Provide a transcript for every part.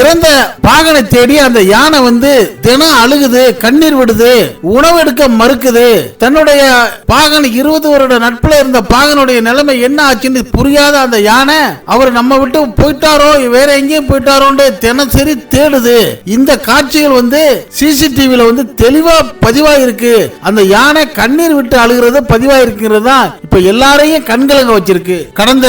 இறந்த பாகனை தேடி அந்த யானை வந்து தினம் அழுகுது கண்ணீர் விடுது உணவு எடுக்க மறுக்குது. தன்னுடைய பாகன் இருபது வருட நட்புல இருந்த பாகனுடைய நிலைமை என்ன ஆச்சுன்னு புரியாத அந்த யானை அவர் நம்ம விட்டு போயிட்டாரோ வேற எங்கேயும் போயிட்டாரோன்னு தினசரி தேடுது. இந்த காட்சிகள் வந்து சிசிடிவில வந்து தெளிவா பதிவாயிருக்கு. அந்த யானை கண்ணீர் விட்டு அழுகிறது பதிவாயிருக்கிறது தான் இப்ப எல்லாரையும் கண்கலங்க வச்சிருக்கு. கடந்த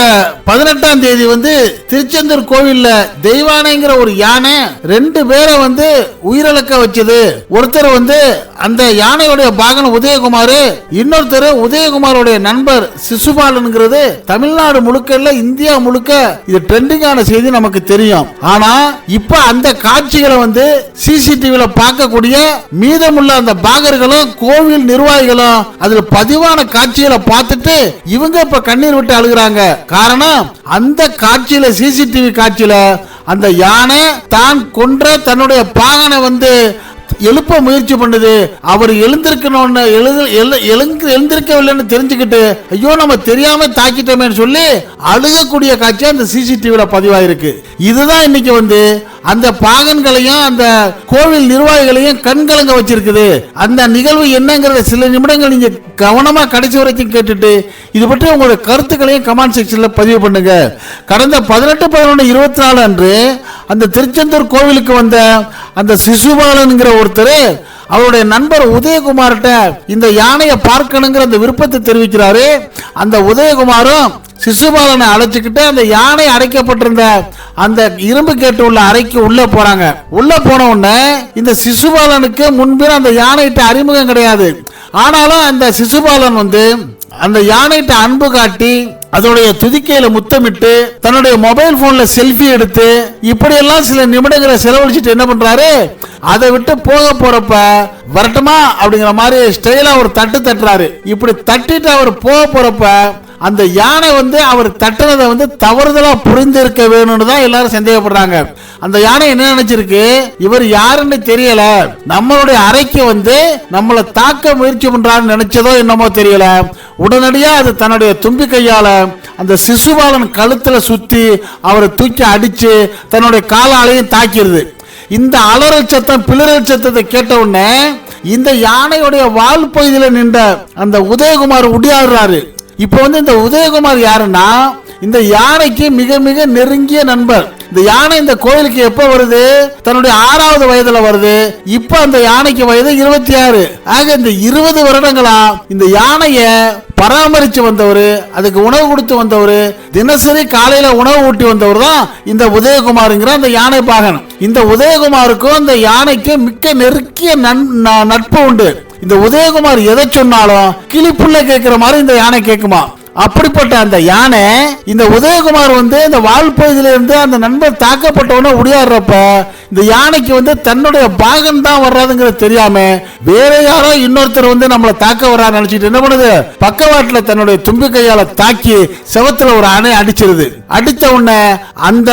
பதினெட்டாம் தேதி வந்து திருச்செந்தூர் கோவில்ல தெய்வானைங்கிற ஒரு யானை ரெண்டு பேரை வந்து உயிரிழக்க வச்சது. ஒருத்தர் வந்து அந்த யானையுடைய பாகன் உதயகுமார் இன்னொருத்தர் உதயகுமாரோடைய நண்பர் சிசுபாலனுங்கிறது தமிழ்நாடு முழுக்க இல்ல இந்தியா முழுக்க இது ட்ரெண்டிங்கான செய்தி நமக்கு தெரியும். ஆனா இப்ப அந்த காட்சிகளை வந்து சிசிடிவில பார்க்கக்கூடிய மீதமுள்ள அந்த பாகர்களும் கோவில் நிர்வாகிகளும் அதுல பதிவான காட்சிகளை பார்த்துட்டு இவங்க இப்ப கண்ணீர் விட்டு அழுகுறாங்க. காரணம் அந்த காட்சியில சிசிடிவி காட்சியில அந்த யானை தான் கொன்ற தன்னுடைய பாகனை வந்து எழுப்ப முயற்சி பண்ணுது. அவர் எழுந்திருக்கணும்னு எழுது எழு- எழுந்து எழுந்திருக்கவில்லைன்னு தெரிஞ்சுக்கிட்டு ஐயோ நம்ம தெரியாம தாக்கிட்டோமேன்னு சொல்லி அழுகக்கூடிய காட்சி அந்த சிசிடிவியில் பதிவாயிருக்கு. இதுதான் இன்னைக்கு வந்து அந்த பாகன்களையும் அந்த கோவில் நிர்வாகிகளையும் கண்கலங்க வச்சிருக்குது. அந்த நிகழ்வு என்னங்கிறத சில நிமிடங்கள் நீங்க கவனமா கடைசி வரைக்கும் கேட்டுட்டு இது பற்றி உங்களுடைய கருத்துக்களையும் கமெண்ட் செக்ஷன்ல பதிவு பண்ணுங்க. கடந்த பதினெட்டு பதினொன்று இருபத்தி நாலு அன்று அந்த திருச்செந்தூர் கோவிலுக்கு வந்த அந்த சிசுபாலன்கிற ஒருத்தர் அவருடைய நண்பர் உதயகுமார்கிட்ட இந்த யானையை பார்க்கணுங்கிற அந்த விருப்பத்தை தெரிவிக்கிறாரு. அந்த உதயகுமாரும் சிசுபாலனை அழைச்சிக்கிட்டு அந்த யானை அடைக்கப்பட்டிருந்த அந்த இரும்பு கேட்டு உள்ள அறைக்கு உள்ள போறாங்க. உள்ள போன உடனே இந்த சிசுபாலனுக்கு முன்பே அந்த யானைகிட்ட அறிமுகம் கிடையாது. ஆனாலும் அந்த சிசுபாலன் வந்து அந்த யானைகிட்ட அன்பு காட்டி அதோடைய துதிக்கையில முத்தமிட்டு தன்னுடைய மொபைல் போன்ல செல்ஃபி எடுத்து இப்படி எல்லாம் சில நிமிடங்களை செலவழிச்சிட்டு என்ன பண்றாரு? அதை விட்டு போக போறப்ப வரட்டுமா? அப்படிங்கிற மாதிரி ஸ்டைலா ஒரு தட்டு தட்டுறாரு. இப்படி தட்டிட்டு அவர் போக போறப்ப அந்த யானை வந்து அவர் தட்டுனதை வந்து தவறுதலாக புரிந்திருக்க வேணும்னு தான் எல்லாரும் சந்தேகப்படுறாங்க. அந்த யானை என்ன நினைச்சிருக்கு? இவர் யாருன்னு தெரியல. நம்மளுடைய அறைக்கு வந்து நம்மளை தாக்க முயற்சி பண்றான்னு நினைச்சதோ என்னமோ தெரியல. உடனடியா அது தன்னுடைய தும்பி கையால அந்த சிசுபாலன் கழுத்துல சுத்தி அவரை தூக்கி அடிச்சு தன்னுடைய காலாலையும் தாக்கிடுது இந்த அலறல் சத்தம் பிளறல் சத்தத்தை கேட்ட உடனே இந்த யானையுடைய வால் பகுதியில் நின்ற அந்த உதயகுமார் உடியாடுறாரு இப்போ வந்து இந்த உதயகுமார் யாருன்னா இந்த யானைக்கு மிக மிக நெருங்கிய நண்பர். இந்த யானை இந்த கோயிலுக்கு எப்ப வருது? தன்னுடைய ஆறாவது வயதுல வருது. இப்ப அந்த யானைக்கு வயது இருபத்தி ஆறு. ஆக இந்த இருபது வருடங்களா இந்த யானைய பராமரிச்சு வந்தவர் அதுக்கு உணவு கொடுத்து வந்தவர் தினசரி காலையில உணவு ஊட்டி வந்தவர் தான் இந்த உதயகுமாருங்கிற அந்த யானை பாகன். இந்த உதயகுமாருக்கும் இந்த யானைக்கு மிக்க நெருக்கிய நன்- ந- நட்பு உண்டு. இந்த உதயகுமார் எதை சொன்னாலும் கிளிப்புள்ள கேட்கிற மாதிரி இந்த யானை கேட்குமா? அப்படிப்பட்ட அந்த யானை இந்த உதயகுமார் வந்து இந்த வாழ்ப்பகுதியில இருந்து அந்த நண்பர் தாக்கப்பட்டவன உடையாடுறப்ப இந்த யானைக்கு வந்து தன்னுடைய பாகன் தான் வர்றாதுங்கிறது தெரியாம வேற யாரோ இன்னொருத்தர் வந்து நம்மளை தாக்க வர்றா நினைச்சிட்டு என்ன பண்ணுது? பக்கவாட்டுல தன்னுடைய தும்பி கையால தாக்கி செவத்துல ஒரு அணை அடிச்சிருது. அடித்த உடனே அந்த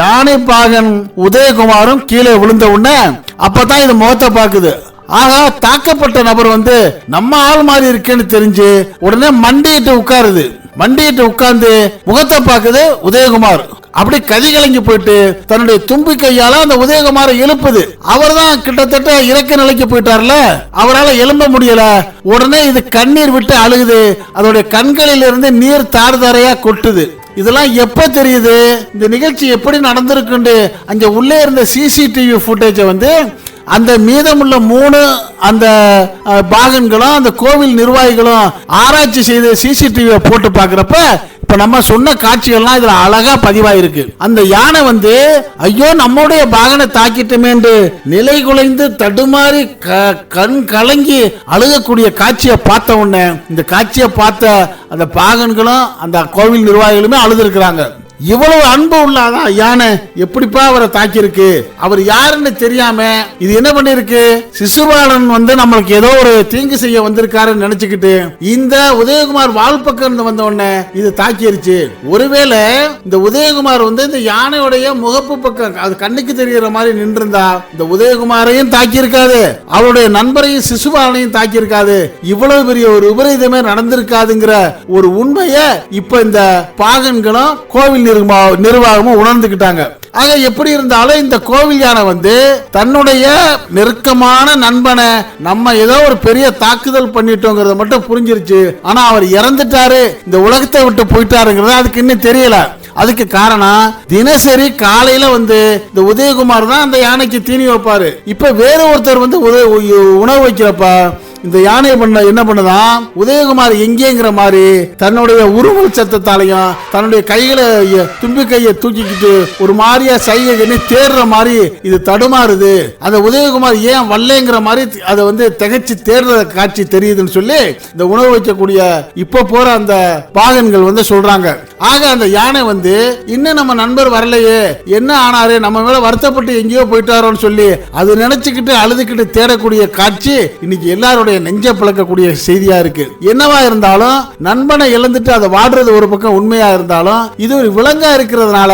யானை பாகன் உதயகுமாரும் கீழே விழுந்த உடனே அப்பதான் இது முகத்தை பாக்குது ஆகா தாக்கப்பட்ட நபர் வந்து நம்ம ஆள் மாதிரி இருக்கேன்னு தெரிஞ்சு உடனே மண்டிட்டு உட்காருது. மண்டிட்டு உட்கார்ந்து முகத்தை பார்க்குது உதயகுமார். அப்படி கதி கலங்கி போயிட்டு தன்னுடைய தும்பி கையால அந்த உதயகுமாரை எழுப்புது. அவர் தான் கிட்டத்தட்ட இறக்க நிலைக்கு போயிட்டார்ல? அவரால் எழும்ப முடியல. உடனே இது கண்ணீர் விட்டு அழுகுது. அதோடைய கண்களில் இருந்து நீர் தார் தாரையா கொட்டுது. இதெல்லாம் எப்ப தெரியுது? இந்த நிகழ்ச்சி எப்படி நடந்திருக்குன்னு அங்க உள்ளே இருந்த சிசிடிவி ஃபுட்டேஜை வந்து அந்த மீதமுள்ள மூணு அந்த பாகன்களும் அந்த கோவில் நிர்வாகிகளும் ஆராய்ச்சி செய்து சிசிடிவியை போட்டு பார்க்குறப்ப இப்ப நம்ம சொன்ன காட்சிகள்லாம் இதுல அழகா பதிவாயிருக்கு. அந்த யானை வந்து ஐயோ நம்முடைய பாகனை தாக்கிட்டமேன்று நிலை குலைந்து தடுமாறி க- கண் கலங்கி அழுகக்கூடிய காட்சியை பார்த்த உடனே இந்த காட்சியை பார்த்த அந்த பாகன்களும் அந்த கோவில் நிர்வாகிகளுமே அழுதுருக்கிறாங்க. இவ்வளவு அன்பு உள்ளாதான் யானை எப்படிப்பா அவரை தாக்கியிருக்கு? அவர் யாருன்னு தெரியாம இது என்ன பண்ணிருக்கு சிசுபாலன் வந்து நம்மளுக்கு ஏதோ ஒரு தீங்கு செய்ய வந்திருக்காருன்னு நினைச்சுக்கிட்டு இந்த உதயகுமார் வால் பக்கம் இருந்து வந்த உடனே இது தாக்கிருச்சு ஒருவேளை இந்த உதயகுமார் வந்து இந்த யானையுடைய முகப்பு பக்கம் அது கண்ணுக்கு தெரிகிற மாதிரி நின்றிருந்தா இந்த உதயகுமாரையும் தாக்கியிருக்காது. அவருடைய நண்பரையும் சிசுபாலனையும் தாக்கியிருக்காது. இவ்வளவு பெரிய ஒரு விபரீதமே நடந்திருக்காதுங்கிற ஒரு உண்மையை இப்ப இந்த பாகன்களும் கோவில் நிர்வாகமும் உணர்ந்துக்கிட்டாங்க. ஆக எப்படி இருந்தாலும் இந்த கோவில் யானை வந்து தன்னுடைய நெருக்கமான நண்பனை நம்ம ஏதோ ஒரு பெரிய தாக்குதல் பண்ணிட்டோங்கிறத மட்டும் புரிஞ்சிருச்சு. ஆனா அவர் இறந்துட்டாரு. இந்த உலகத்தை விட்டு போயிட்டாருங்கிறது அதுக்கு இன்னும் தெரியல. அதுக்கு காரணம் தினசரி காலையில வந்து இந்த உதயகுமார் தான் அந்த யானைக்கு தீனி வைப்பாரு. இப்ப வேற ஒருத்தர் வந்து உத- உ- உணவு வைக்கிறப்ப இந்த யானை பண்ண என்ன பண்ணுதான் உதயகுமார் எங்கேங்கிற மாதிரி தன்னுடைய உருவல் சத்தத்தாலையும் தன்னுடைய கைகளை தும்பி கையை தூக்கிக்கிட்டு ஒரு மாதிரியா சைகை கண்ணி தேடுற மாதிரி இது தடுமாறுது. அந்த உதயகுமார் ஏன் வரலங்கிற மாதிரி அதை வந்து திகைச்சு தேடுற காட்சி தெரியுதுன்னு சொல்லி இந்த உணவு வைக்கக்கூடிய இப்ப போற அந்த பாகன்கள் வந்து சொல்றாங்க. ஆக அந்த யானை வந்து இன்னும் நம்ம நண்பர் வரலையே என்ன ஆனாரு? நம்ம மேல வருத்தப்பட்டு எங்கேயோ போயிட்டாரோன்னு சொல்லி அது நினைச்சுக்கிட்டு அழுதுகிட்டு தேடக்கூடிய காட்சி இன்னைக்கு எல்லாருடைய நெஞ்ச பிளக்கக்கூடிய செய்தியா இருக்கு. என்னவா இருந்தாலும் நண்பனை இழந்துட்டு அதை வாடுறது ஒரு பக்கம் உண்மையா இருந்தாலும் இது ஒரு விலங்கா இருக்கிறதுனால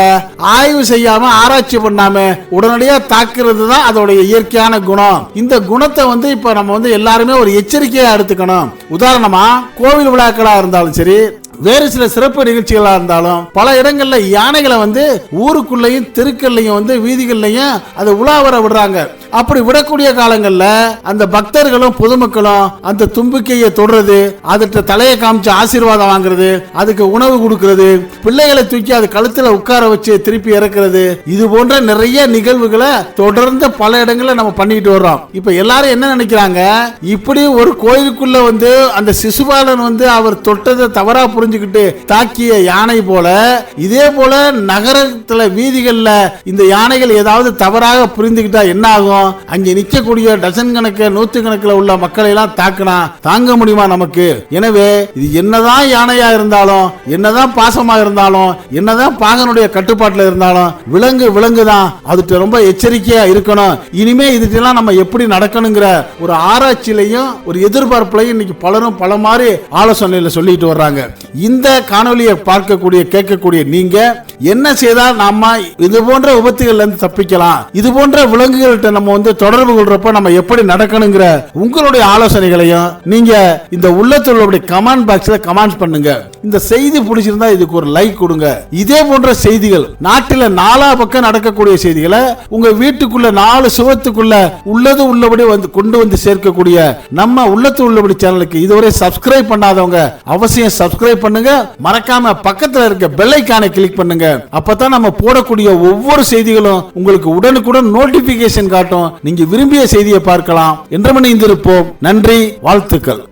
ஆய்வு செய்யாம ஆராய்ச்சி பண்ணாம உடனடியா தாக்குறது தான் அதோடைய இயற்கையான குணம். இந்த குணத்தை வந்து இப்ப நம்ம வந்து எல்லாருமே ஒரு எச்சரிக்கையா எடுத்துக்கணும். உதாரணமா கோவில் விழாக்களா இருந்தாலும் சரி வேறு சில சிறப்பு நிகழ்ச்சிகளா இருந்தாலும் பல இடங்கள்ல யானைகளை வந்து ஊருக்குள்ளேயும் தெருக்கள்லையும் வந்து வீதிகள்லையும் அதை உலா வர விடுறாங்க. அப்படி விடக்கூடிய காலங்கள்ல அந்த பக்தர்களும் பொதுமக்களும் அந்த தும்பிக்கையை தொடுறது அதுட்ட தலையை காமிச்சு ஆசீர்வாதம் வாங்குறது அதுக்கு உணவு கொடுக்கறது பிள்ளைகளை தூக்கி அது கழுத்துல உட்கார வச்சு திருப்பி இறக்குறது இது போன்ற நிறைய நிகழ்வுகளை தொடர்ந்து பல இடங்கள்ல நம்ம பண்ணிட்டு வர்றோம். இப்ப எல்லாரும் என்ன நினைக்கிறாங்க? இப்படி ஒரு கோயிலுக்குள்ள வந்து அந்த சிசுபாலன் வந்து அவர் தொட்டதை தவறா புரிஞ்சுக்கிட்டு தாக்கிய யானை போல இதே போல நகரத்துல வீதிகள்ல இந்த யானைகள் ஏதாவது தவறாக புரிந்துகிட்டா என்ன ஆகும்? அங்கே நிற்கக்கூடிய டசன் கணக்கு நூத்து கணக்கில் உள்ள மக்களை எல்லாம் தாக்கினா தாங்க முடியுமா நமக்கு? எனவே இது என்னதான் யானையா இருந்தாலும் என்னதான் பாசமா இருந்தாலும் என்னதான் பாகனுடைய கட்டுப்பாட்டில் இருந்தாலும் விலங்கு விலங்கு தான் அதுட்டு ரொம்ப எச்சரிக்கையா இருக்கணும். இனிமே இதுக்கெல்லாம் நம்ம எப்படி நடக்கணுங்கிற ஒரு ஆராய்ச்சியிலையும் ஒரு எதிர்பார்ப்புலையும் இன்னைக்கு பலரும் பல மாதிரி ஆலோசனையில சொல்லிட்டு வர்றாங்க. இந்த காணொலியை பார்க்கக்கூடிய கேட்கக்கூடிய நீங்க என்ன செய்தால் நாம இது போன்ற விபத்துகள்ல இருந்து தப்பிக்கலாம். இது போன்ற விலங்குகள்கிட்ட நம்ம வந்து தொடர்பு கொள்றப்ப நம்ம எப்படி நடக்கணுங்கிற உங்களுடைய ஆலோசனைகளையும் நீங்க இந்த உள்ளத்தில் கமெண்ட் பாக்ஸ்ல கமெண்ட் பண்ணுங்க. இந்த செய்தி பிடிச்சிருந்தா இதுக்கு ஒரு லைக் கொடுங்க. இதே போன்ற செய்திகள் நாட்டில் நாலா பக்கம் நடக்கக்கூடிய செய்திகளை உங்க வீட்டுக்குள்ள நாலு சுவத்துக்குள்ள உள்ளது உள்ளபடி வந்து கொண்டு வந்து சேர்க்கக்கூடிய நம்ம உள்ளத்து உள்ளபடி சேனலுக்கு இதுவரை சப்ஸ்கிரைப் பண்ணாதவங்க அவசியம் சப்ஸ்கிரைப் பண்ணுங்க. மறக்காம பக்கத்துல இருக்க பெல்லைக்கான கிளிக் பண்ணுங்க. அப்பதான் நம்ம போடக்கூடிய ஒவ்வொரு செய்திகளும் உங்களுக்கு உடனுக்குடன் நோட்டிபிகேஷன் காட்டும். நீங்க விரும்பிய செய்தியை பார்க்கலாம். என்று இருந்திருப்போம் நன்றி வாழ்த்துக்கள்.